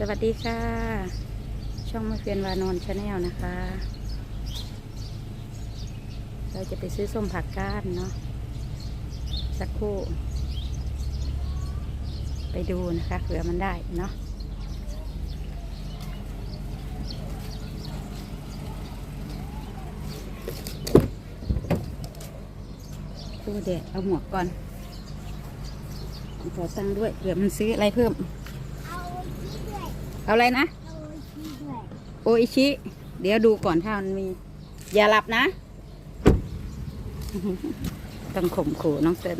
สวัสดีค่ะ ช่องมะเฟือนวานอนชาแนลนะคะ เราจะไปซื้อส้มผักก้านเนาะสักครู่ ไปดูนะคะเผื่อมันได้เนาะดูเด็ดเอาหมวกก่อนขอตังค์ด้วยเผื่อมันซื้ออะไรเพิ่ม เอาอะไรนะเอาที่ด้วยโออิชิ เดี๋ยวดูก่อนถ้ามันมี อย่าหลับนะ ต้องข่มขู่น้องเติ้ล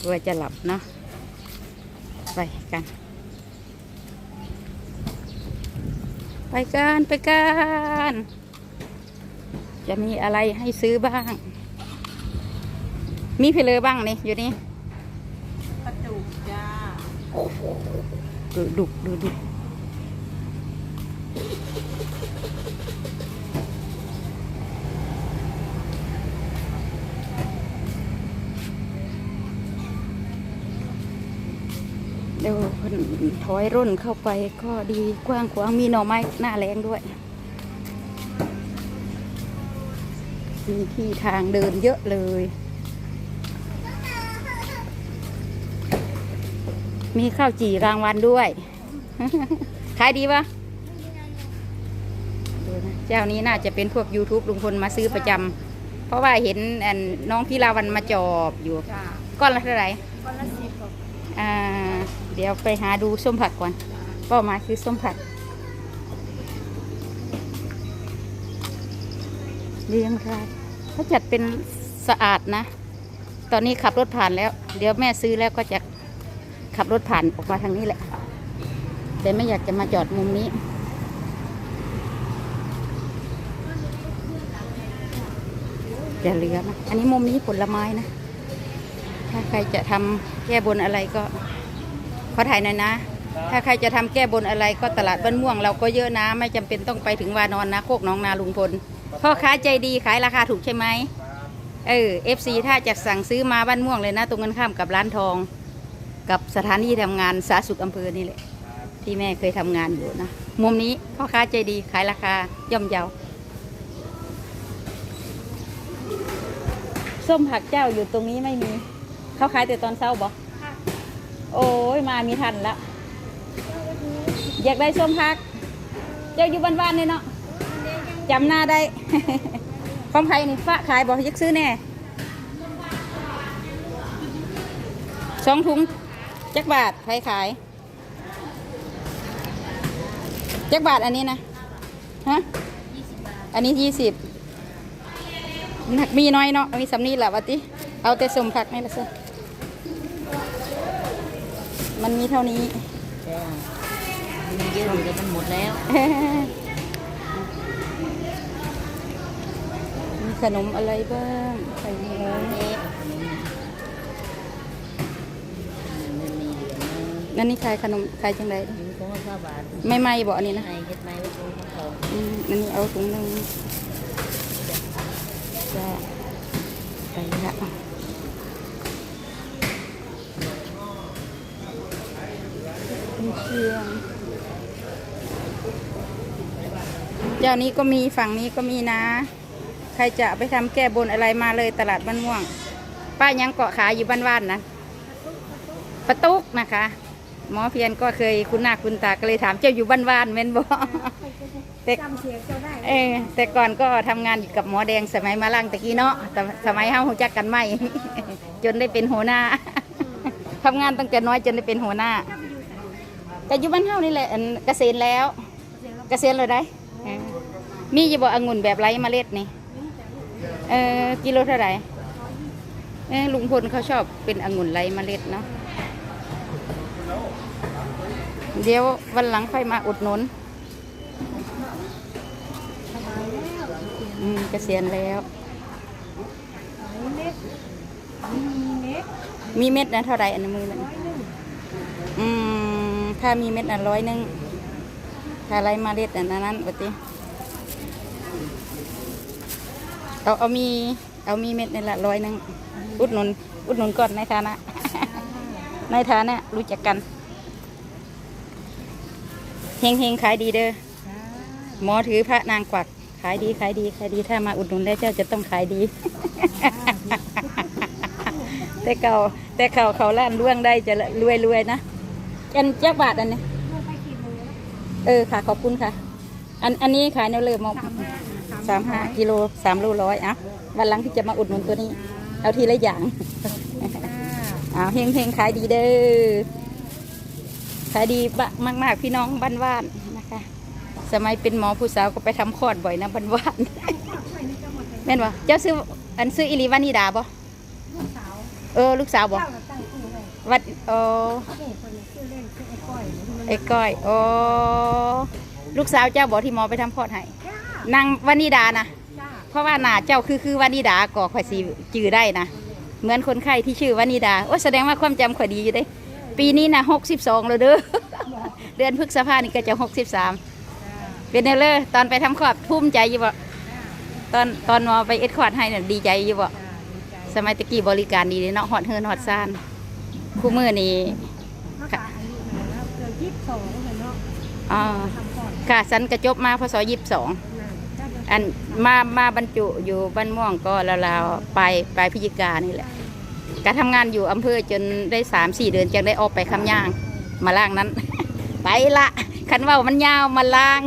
กลัวจะหลับเนาะ ไปกัน ไปกันไปกัน จะมีอะไรให้ซื้อบ้าง มีเพลอบ้างนี่อยู่นี่กระดูกจ้าดูดุกดูดุก เดี๋ยวเพิ่นถอยร่นเข้าไปก็ดีกว้างขวางมีหน่อไม้หน้าแรงด้วย มีที่ทางเดินเยอะเลย มีข้าวจี่รางวัลด้วย ขายดีปะดูนะเจ้านี้น่าจะเป็นพวก YouTube ลุงพลมาซื้อประจำเพราะว่าเห็นอันน้องพี่ลาวันมาจอบอยู่จ้าก้อนละเท่าไหร่ก้อนละสิบกว่าอ่าเดี๋ยวไปหาดูส้มผักก่อน เป้าหมายคือส้มผักเรียงรายเขาจัดเป็นสะอาดนะ ตอนนี้ขับรถผ่านแล้ว เดี๋ยวแม่ซื้อแล้วก็จะขับรถผ่านออกมาทางนี้แหละ แต่ไม่อยากจะมาจอดมุมนี้อย่าเหลือนะ อันนี้มุมนี้ผลไม้นะ ถ้าใครจะทำแก้บนอะไรก็ ขอถ่ายหน่อยนะ ถ้าใครจะทำแก้บนอะไรก็ตลาดบ้านม่วง เราก็เยอะนะ ไม่จำเป็นต้องไปถึงวานอนนะโคกหน้องนาลุงพลพ่อค้าใจดีขายราคาถูกใช่ไหมเออเอฟซีถ้าจะสั่งซื้อมาบ้านม่วงเลยนะ ตรงกันข้ามกับร้านทอง กับสถานที่ทำงานสาธารณสุขอำเภอนี่แหละ ที่แม่เคยทำงานอยู่นะ มุมนี้พ่อค้าใจดีขายราคาย่อมเยาส้มผักเจ้าอยู่ตรงนี้ไม่มี เขาขายแต่ตอนเช้าบอก โอ้ยมามีทันละอยากได้ส้มผัก เจ้าอยู่บ้านๆเลยเนาะจำหน้าได้ ของใครนี่ฟ้าขายบอกยักซื้อแน่สองถุงจักบาทใครขายจักบาทอันนี้นะฮะอันนี้ยี่สิบหนักมีน้อยเนาะมีสำนีแหละวะติเอาแต่สมผักนี่ละสิ มันมีเท่านี้ จ้ามีเยอะอยู่แต่มันหมดแล้ว มีขนมอะไรบ้างไข่หมูเอ๊ะมันมีเหลือนะนั่นนี่ขายขนมขายจังไรมีของละห้าบาทไม่ไหมบอกอันนี้นะไอ้เฮ็ดไม้ไว้ตรงข้างเขาอืมอันนี้เอาถุงหนึ่งจะไปละ เครื่องเจ้านี้ก็มีฝั่งนี้ก็มีนะ ใครจะไปทำแก้บนอะไรมาเลยตลาดบ้านม่วง ป้ายังเกาะขายอยู่บ้านว่านๆนะประตุกนะคะ หมอเพียนก็เคยคุณหน้าคุณตาก็เลยถามเจ้าอยู่บ้านว่านๆเม่นบ่แต่จำเสียงเจ้าได้เออแต่ก่อนก็ทำงานอยู่กับหมอแดงสมัยมาล่างตะกี้เนาะแต่สมัยเฮาหูจักกันไม่จนได้เป็นหัวหน้าทำงานตั้งแต่น้อยจนได้เป็นหัวหน้า แต่อยู่บ้านเฮานี่แหละอันเกษียณแล้วเกษียณเลยได้เออมีอยู่บ่องุ่นแบบไร้เมล็ดนี่เออกิโลเท่าไหร่เออลุงพลเขาชอบเป็นองุ่นไร้เมล็ดเนาะเดี๋ยววันหลังค่อยมาอุดหนุนอืมเกษียณแล้วมีเม็ดนะเท่าไหรอันในมือนั่นอืม ถ้ามีเม็ดอันร้อยหนึงถ้าไรมาเล็ดอันนั้นปฏิเอาเอามีเอามีเม็ดนี่ละร้อยหนึงอุดหนุน อุดหนุนก่อนในฐานะ ในฐานะรู้จักกันเฮงเฮงขายดีเด้อหมอถือพระนางกวัก ขายดีขายดีขายดีถ้ามาอุดหนุนแล้วเจ้าจะต้องขายดี แต่เก่าแต่เก่าเขาล้านล่วงได้จะรวยรวยๆนะ อันเจ้าบาทอันนี้เออค่ะ ขอบคุณค่ะ อันอันนี้ขายแนวเลิมมาสามห้ากิโลสามโลร้อยอะวันหลังที่จะมาอุดหนุนตัวนี้ เอาทีละอย่างอ้าวเฮงเฮงๆขายดีเด้อขายดีบะมาก ๆ พี่น้องบ้านว่านนะคะ สมัยเป็นหมอผู้สาวก็ไปทำคลอดบ่อยนะบ้านว่านแม่นบ่เจ้าซื้ออันซื้ออิริวานิดาบ่ลูกสาวเออ ลูกสาวบ่เจ้าน่ะตั้งชื่อไว้วัดโอนี่คนนี้ชื่อเล่นชื่อไอ้ก้อยนี่มัน ไอ้ก้อยโอ้ลูกสาวเจ้าบอกที่หมอไปทำคลอดให้จ้านางวานิดานะจ้าเพราะว่าหน้าเจ้าคือคือวานิดาก่อข่อยสีจือได้นะเหมือนคนไข้ที่ชื่อวานิดาโอ้แสดงว่าความจำข่อยดีอยู่เด้ ปีนี้นะหกสิบสองแล้วเด้อเดือนพฤษภานี่ก็จะหกสิบสามเป็นไงเลยตอนไปทำคลอดภูมิใจอยู่บ่ตอนตอนหมอไปเอ็ดคลอดให้เนี่ยดีใจอยู่บ่สมัยตะกี้บริการดีเลยเนาะฮอดเฮินฮอดซานคู่มือนี่ สิบสองเลยเนาะอ่าทำก่อนค่ะสันกระจบมาพศยี่สิบสองนั่นเจ้าจะอันมามาบรรจุอยู่บ้านม่วงก็ราวๆปลายปลายพฤศจิกานี่แหละการทำงานอยู่อำเภอจนได้สามสี่เดือนจึงได้ออกไปคำย่าง มาล่างนั้น ไปละคันเว่ามันยาวมาล่าง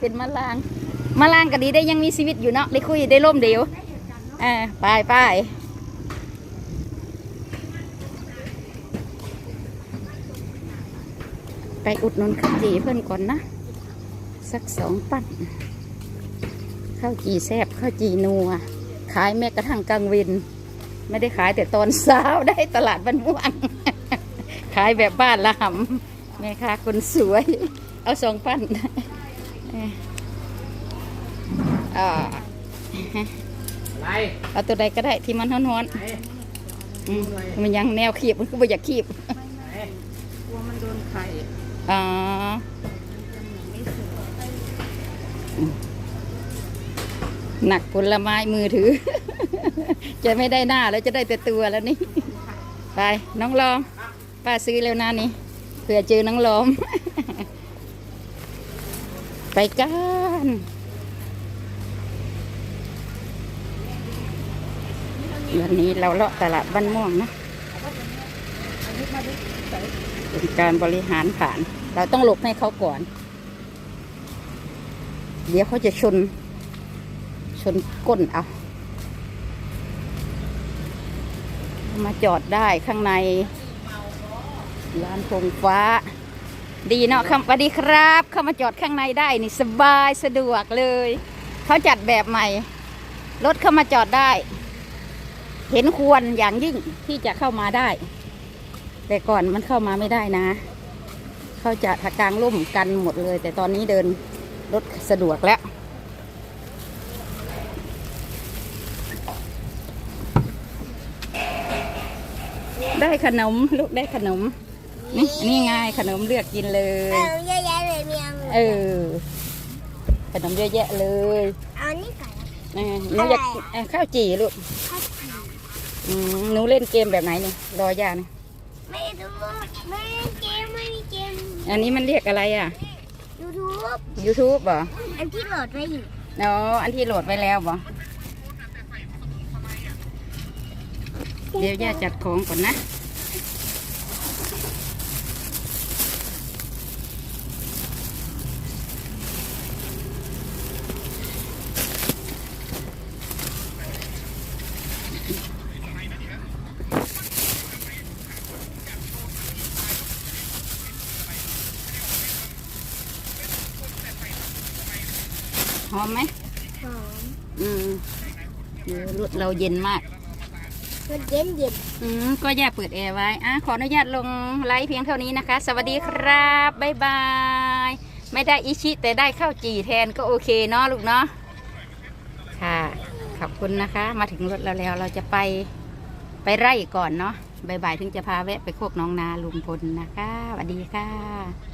เป็นมาล่าง มาล่างก็ดีได้ยังมีชีวิตอยู่เนาะได้คุยได้ร่มเดียวเออไปไป ไปอุดหนุนข้าวจีเพื่อนก่อนนะ สักสองปั้นข้าวจีแซบข้าวจีนัว ขายแม้กระทั่งกลางวิน ไม่ได้ขายแต่ตอนเช้าได้ตลาดบ้านม่วง ขายแบบบ้านละหำแม่ค้าคนสวย เอาสองปั้นเอ้ยอ่าอะไรเอาตัวใดก็ได้ที่มันฮ้อนๆอืมมันยังแนวขีบมันก็ไม่อยากขีบกลัวมันโดนไข่ อ๋อหนักผลไม้มือถือ จะไม่ได้หน้าแล้วจะได้แต่ตัวแล้วนี่ ไปน้องลอมป้าซื้อแล้วนะนี่เผื่อเจอน้องลอม ไปกันวันนี้เราเลาะตลาดบ้านม่วงนะ เป็นการบริหารผ่าน เราต้องหลบให้เขาก่อน เดี๋ยวเขาจะชน ชนก้นเอามาจอดได้ข้างในร้านธงฟ้า ดีเนาะคำสวัสดีครับ เข้ามาจอดข้างในได้นี่สบายสะดวกเลย เขาจัดแบบใหม่ รถเข้ามาจอดได้ เห็นควรอย่างยิ่งที่จะเข้ามาได้ แต่ก่อนมันเข้ามาไม่ได้นะ เขาจะถักกลางร่มกันหมดเลย แต่ตอนนี้เดินรถสะดวกแล้ว ได้ขนมลูกได้ขนม นี่นี่ไงขนมเลือกกินเลยเอาเยอะแยะเลยเมียงเออขนมเยอะแยะเลยเอานี่ก่อนเออหนูอยากเอ่อข้าวจี่ลูกข้าวจีอืมหนูเล่นเกมแบบไหนนี่รอย่านี่ ไม่รู้ไม่เล่นเกมไม่มีเกม อันนี้มันเรียกอะไรอะยูทูบ YouTube เหรออันที่โหลดไว้อยู่อ๋ออันที่โหลดไว้แล้วบ่เดี๋ยวย่าจัดของก่อนนะ หอมไหมหอมอืมเดี๋ยวรถเราเย็นมาก มันเย็นเย็นอืมก็อย่าเปิดแอร์ไว้อะขออนุญาตลงไลฟ์เพียงเท่านี้นะคะ สวัสดีครับบ๊ายบาย ไม่ได้อิชิแต่ได้ข้าวจี่แทนก็โอเคเนาะลูกเนาะค่ะ ขอบคุณนะคะ มาถึงรถเราแล้วเราจะไปไปไร่ก่อนเนาะบ่ายๆถึงจะพาแวะไปโคกหน้องนาลุงพลนะคะสวัสดีค่ะ